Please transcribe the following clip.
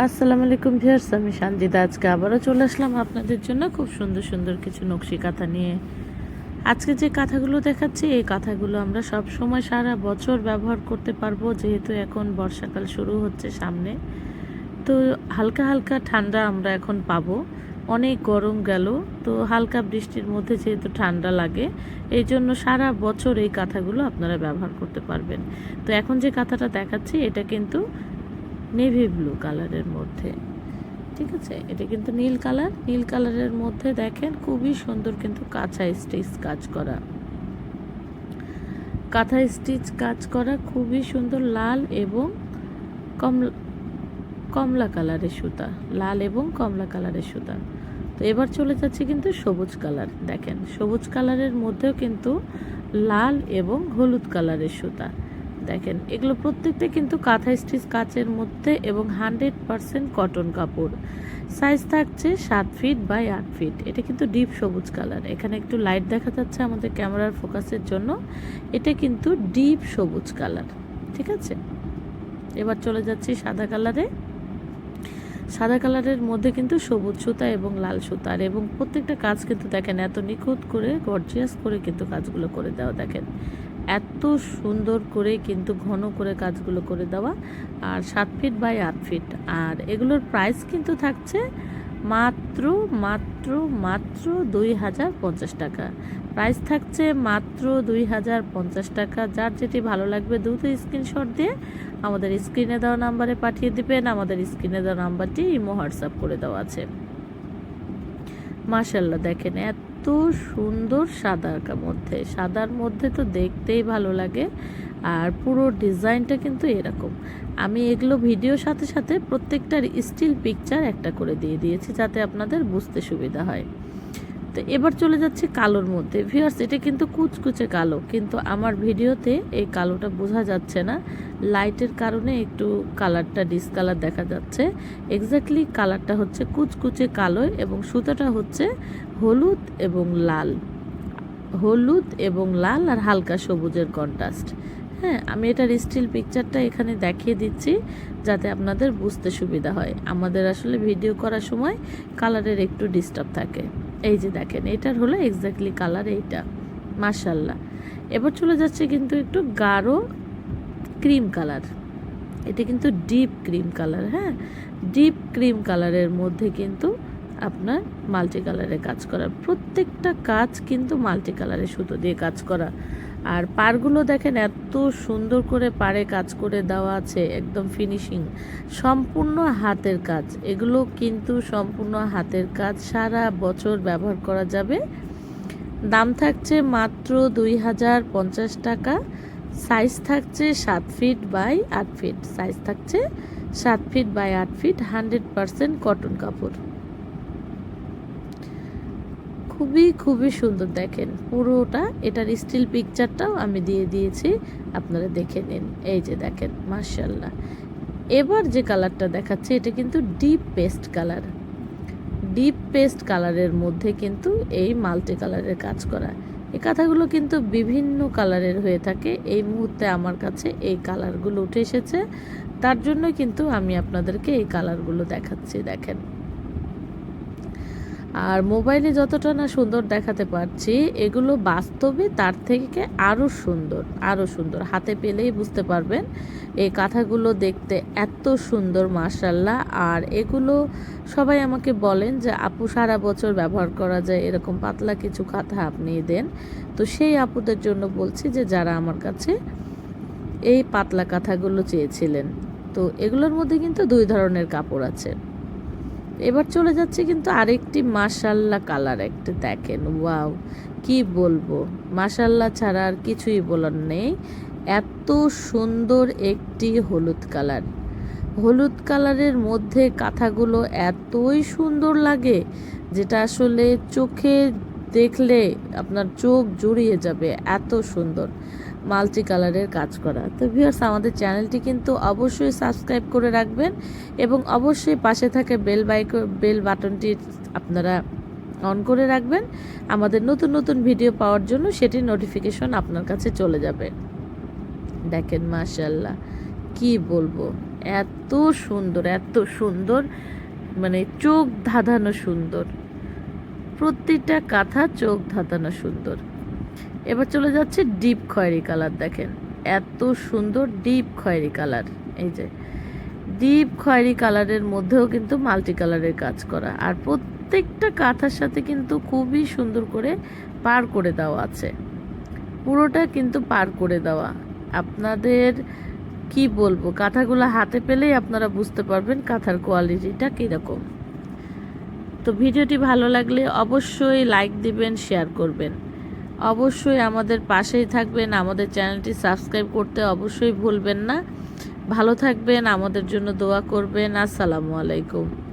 আসসালামু আলাইকুম ভিউয়ার্স, আমি সঞ্জিতা আজকে আবারও চলে আসলাম আপনাদের জন্য খুব সুন্দর সুন্দর কিছু নকশি কাঁথা নিয়ে। আজকে যে কাঁথাগুলো দেখাচ্ছি, এই কাঁথাগুলো আমরা সব সময় সারা বছর ব্যবহার করতে পারব, যেহেতু এখন বর্ষাকাল শুরু হচ্ছে সামনে। তো হালকা হালকা ঠান্ডা আমরা এখন পাবো। অনেক গরম গেল, তো হালকা বৃষ্টির মধ্যে যেহেতু ঠান্ডা লাগে, এই জন্য সারা বছর এই কাঁথাগুলো আপনারা ব্যবহার করতে পারবেন। তো এখন যে কাঁথাটা দেখাচ্ছি, এটা কিন্তু নেভি ব্লু কালারের মধ্যে। ঠিক আছে? এটা কিন্তু নীল কালার। নীল কালারের মধ্যে দেখেন খুবই সুন্দর কিন্তু কাঁথা স্টিচ কাজ করা। কাঁথা স্টিচ কাজ করা খুবই সুন্দর লাল এবং কমলা কমলা কালারের সুতা। লাল এবং কমলা কালারের সুতা। তো এবার চলে যাচ্ছে কিন্তু সবুজ কালার। দেখেন, সবুজ কালারের মধ্যেও কিন্তু লাল এবং হলুদ কালারের সুতা। দেখেন, এগুলো প্রত্যেকটা কিন্তু কাঁথা স্টিচ কাচের মধ্যে এবং হান্ড্রেড পারসেন্ট কটন কাপড়। সাইজ থাকছে সাত ফিট বাই আট ফিট। এটা কিন্তু ডিপ সবুজ কালার। এখানে একটু লাইট দেখা যাচ্ছে আমাদের ক্যামেরার ফোকাসের জন্য। এটা কিন্তু ডিপ সবুজ কালার, ঠিক আছে? এবার চলে যাচ্ছি সাদা কালারে। সাদা কালারের মধ্যে কিন্তু সবুজ সুতা এবং লাল সুতার এবং প্রত্যেকটা কাজ কিন্তু দেখেন, এত নিখুঁত করে, গর্জিয়াস করে কিন্তু কাজগুলো করে দেওয়া। দেখেন এত সুন্দর করে কিন্তু ঘন করে কাজগুলো করে দেওয়া, আর সাত ফিট বাই আট ফিট আর এগুলোর প্রাইস কিন্তু থাকছে মাত্র মাত্র মাত্র দুই হাজার পঞ্চাশ টাকা। প্রাইস থাকছে মাত্র দুই হাজার পঞ্চাশ টাকা। যার যেটি ভালো লাগবে দ্রুত স্ক্রিনশট দিয়ে আমাদের স্ক্রিনে দেওয়া নাম্বারে পাঠিয়ে দিবেন। আমাদের স্ক্রিনে দেওয়া নাম্বারটি ইমো হোয়াটসঅ্যাপ করে দেওয়া আছে। মাশাল্লাহ দেখেন এত সুন্দর সাদার মধ্যে সাদার মধ্যে তো দেখতেই ভালো লাগে। আর পুরো ডিজাইনটা কিন্তু এরকম। আমি এগুলো ভিডিওর সাথে সাথে প্রত্যেকটার স্টিল পিকচার একটা করে দিয়ে দিয়েছি যাতে আপনাদের বুঝতে সুবিধা হয়। তো এবার চলে যাচ্ছে কালোর মধ্যে। ভিউয়ার্স এটা কিন্তু কুচকুচে কালো, কিন্তু আমার ভিডিওতে এই কালোটা বোঝা যাচ্ছে না। লাইটের কারণে একটু কালারটা ডিসকালার দেখা যাচ্ছে। এক্স্যাক্টলি কালারটা হচ্ছে কুচকুচে কালো এবং সুতাটা হচ্ছে হলুদ এবং লাল। হলুদ এবং লাল আর হালকা সবুজের কন্ট্রাস্ট হ্যাঁ আমি এটার স্টিল পিকচারটা এখানে দেখিয়ে দিচ্ছি যাতে আপনাদের বুঝতে সুবিধা হয়। আমাদের আসলে ভিডিও করার সময় কালারের একটু ডিস্টার্ব থাকে। এই যে দেখেন, এটার হলো এক্স্যাক্টলি কালার এইটা মাশাল্লাহ এবার চলে যাচ্ছে কিন্তু একটু গাঢ় ক্রিম কালার এটা কিন্তু ডিপ ক্রিম কালার হ্যাঁ? ডিপ ক্রিম কালারের মধ্যে কিন্তু আপনার মাল্টি কালারে কাজ করা। প্রত্যেকটা কাজ কিন্তু মাল্টি কালারের সুতো দিয়ে কাজ করা। আর পারগুলো দেখেন এত সুন্দর করে পারে কাজ করে দেওয়া আছে, একদম ফিনিশিং সম্পূর্ণ হাতের কাজ। এগুলো কিন্তু সম্পূর্ণ হাতের কাজ। সারা বছর ব্যবহার করা যাবে। দাম থাকছে মাত্র দুই হাজার পঞ্চাশ টাকা। সাইজ থাকছে সাত ফিট বাই আট ফিট সাইজ থাকছে সাত ফিট বাই আট ফিট হান্ড্রেড পারসেন্ট কটন কাপড়। খুবই খুবই সুন্দর দেখেন। পুরোটা, এটার স্টিল পিকচারটাও আমি দিয়ে দিয়েছি, আপনারা দেখে নিন। এই যে দেখেন মার্শাল্লাহ এবার যে কালারটা দেখাচ্ছে, এটা কিন্তু deep paste colour deep paste কালারের মধ্যে কিন্তু এই মাল্টি কালারের কাজ করা। এই কাঁথাগুলো কিন্তু বিভিন্ন কালারের হয়ে থাকে। এই মুহূর্তে আমার কাছে এই কালারগুলো উঠে এসেছে। তার জন্য কিন্তু আমি আপনাদেরকে এই কালারগুলো দেখাচ্ছি, দেখেন। আর মোবাইলে যতটা না সুন্দর দেখাতে পারছি, এগুলো বাস্তবে তার থেকে আরও সুন্দর আরও সুন্দর। হাতে পেলেই বুঝতে পারবেন এই কাঁথাগুলো দেখতে এত সুন্দর মার্শাল্লাহ আর এগুলো সবাই আমাকে বলেন যে, আপু, সারা বছর ব্যবহার করা যায় এরকম পাতলা কিছু কাঁথা আপনি দেন। তো সেই আপুদের জন্য বলছি যে, যারা আমার কাছে এই পাতলা কাঁথাগুলো চেয়েছিলেন, তো এগুলোর মধ্যে কিন্তু দুই ধরনের কাপড় আছে। এবার চলে যাচ্ছে কিন্তু আরেকটি মাশাল্লাহ কালার একটা দেখেন। ওয়াও, কি বলব? মাশাল্লাহ ছাড়া আর কিছুই বলার নেই। এত সুন্দর একটি হলুদ কালার হলুদ কালারের মধ্যে কাঁথাগুলো এতই সুন্দর লাগে যেটা আসলে চোখে দেখলে আপনার চোখ জুড়িয়ে যাবে। এত সুন্দর। মাল্টি কালারের কাজ করা। তো ভিউয়ার্স আমাদের চ্যানেলটি কিন্তু অবশ্যই সাবস্ক্রাইব করে রাখবেন এবং অবশ্যই পাশে থাকে বেল বাইক বেল বাটনটি আপনারা অন করে রাখবেন। আমাদের নতুন নতুন ভিডিও পাওয়ার জন্য সেটির নোটিফিকেশন আপনার কাছে চলে যাবে। দেখেন মাশাল্লাহ কি বলব? এত সুন্দর এত সুন্দর মানে চোখ ধাঁধানো সুন্দর। প্রতিটা কাঁথা চোখ ধাঁধানো সুন্দর। এবার চলে যাচ্ছে ডিপ খয়েরি কালার, দেখেন। এত সুন্দর ডিপ খয়েরি কালার, এই যে। ডিপ খয়েরি কালারের মধ্যেও কিন্তু মাল্টি কালারের কাজ করা। আর প্রত্যেকটা কাঁথার সাথে কিন্তু খুবই সুন্দর করে পার করে দেওয়া আছে। পুরোটা কিন্তু পার করে দেওয়া। আপনাদের কি বলব, কাঁথাগুলো হাতে পেলেই আপনারা বুঝতে পারবেন কাঁথার কোয়ালিটিটা কীরকম। তো ভিডিওটি ভালো লাগলে অবশ্যই লাইক দিবেন, শেয়ার করবেন। অবশ্যই আমাদের পাশেই থাকবেন, আমাদের চ্যানেলটি সাবস্ক্রাইব করতে অবশ্যই ভুলবেন না। ভালো থাকবেন, আমাদের জন্য দোয়া করবেন। আসসালামু আলাইকুম।